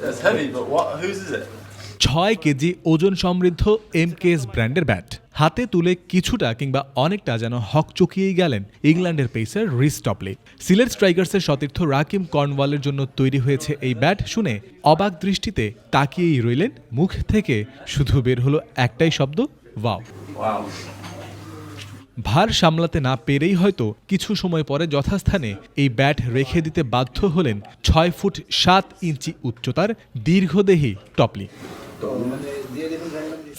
That's heavy, but what? Whose is it? ছয় KG ওজন সমৃদ্ধ এমকেএস ব্র্যান্ডের ব্যাট হাতে তুলে কিছুটা কিংবা অনেকটা যেন হক চকিয়েই গেলেন ইংল্যান্ডের পেসার রিস টপলে সিলেট স্ট্রাইকার্সের সতীর্থ রাকিম কর্নওয়ালের জন্য তৈরি হয়েছে এই ব্যাট শুনে অবাক দৃষ্টিতে তাকিয়েই রইলেন মুখ থেকে শুধু বের হলো একটাই শব্দ ওয়াও. ভার সামলাতে না পেরেই হয়তো কিছু সময় পরে যথাস্থানে এই ব্যাট রেখে দিতে বাধ্য হলেন ছয় ফুট সাত ইঞ্চি উচ্চতার দীর্ঘদেহী টপলি।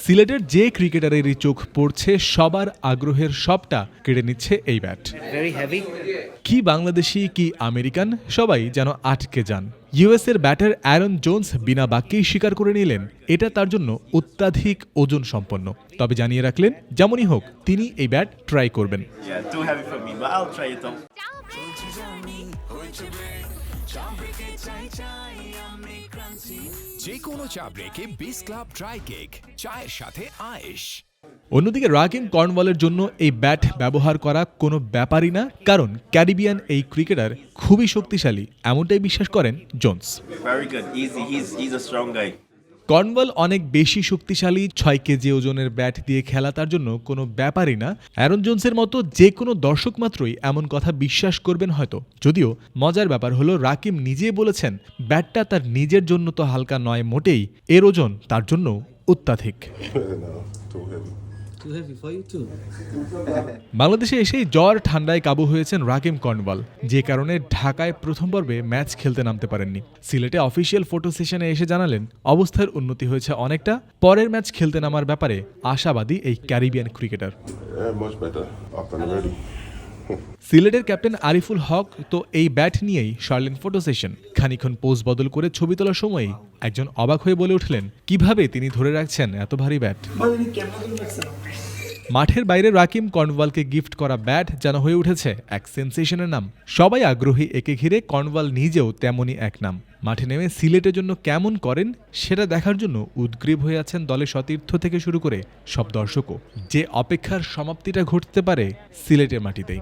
সিলেটের যে ক্রিকেটারেরই চোখ পড়ছে সবার আগ্রহের সবটা কেড়ে নিচ্ছে এই ব্যাট. কি বাংলাদেশি কি আমেরিকান সবাই যেন আটকে যান। ইউএস এর ব্যাটার অ্যারন জোন্স বিনা বাক্যেই স্বীকার করে নিলেন এটা তার জন্য অত্যাধিক ওজন সম্পন্ন। তবে জানিয়ে রাখলেন যেমনই হোক তিনি এই ব্যাট ট্রাই করবেন। Heavy for me, but I'll try it out. যে কোনো চা ব্রেকে বিস ক্লাব ড্রাই কেক চায়ের সাথে আয়েশ। অন্যদিকে রাকিম কর্নওয়ালের জন্য এই ব্যাট ব্যবহার করা কোনো ব্যাপারই না কারণ ক্যারিবিয়ান এই ক্রিকেটার খুবই শক্তিশালী এমনটাই বিশ্বাস করেন জোন্স। কর্নওয়াল অনেক বেশি শক্তিশালী, ছয় কেজি ওজনের ব্যাট দিয়ে খেলা তার জন্য কোনো ব্যাপারই না। অ্যারন জোন্সের মতো যে কোনো দর্শক মাত্রই এমন কথা বিশ্বাস করবেন হয়তো। যদিও মজার ব্যাপার হলো, রাকিম নিজে বলেছেন, ব্যাটটা তার নিজের জন্য তো হালকা নয়, মোটেই। এর ওজন তার জন্য অত্যাধিক। বাংলাদেশে এসেই জ্বর ঠান্ডায় কাবু হয়েছেন রাকিম কর্নওয়াল। যে কারণে ঢাকায় প্রথম পর্বে ম্যাচ খেলতে নামতে পারেননি। সিলেটে অফিসিয়াল ফটো সেশনে এসে জানালেন অবস্থার উন্নতি হয়েছে অনেকটা পরের ম্যাচ খেলতে নামার ব্যাপারে আশাবাদী এই ক্যারিবিয়ান ক্রিকেটার। সিলেটের ক্যাপ্টেন আরিফুল হক তো এই ব্যাট নিয়েই সারলেন ফটো সেশন খানিক্ষণ পোজ বদল করে ছবি তোলার সময়ই একজন অবাক হয়ে বলে উঠলেন, কীভাবে তিনি ধরে রাখছেন এত ভারী ব্যাট? মাঠের বাইরে রাকিম কর্নওয়ালকে গিফট করা ব্যাট যেন হয়ে উঠেছে এক সেন্সেশনের নাম। সবাই আগ্রহী একে ঘিরে কর্নওয়াল নিজেও তেমনই এক নাম। মাঠে নেমে সিলেটের জন্য কেমন করেন সেটা দেখার জন্য উদ্গ্রীব হয়ে আছেন দলের সতীর্থ থেকে শুরু করে সব দর্শকও। যে অপেক্ষার সমাপ্তিটা ঘটতে পারে সিলেটের মাটিতেই।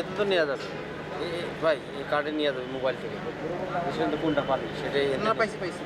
এতে তো নেওয়া যাবে। ভাই এই কার্ডে নেওয়া যাবে মোবাইল থেকে। কোনটা পারবে সেটাই না পাইছি পাইছি।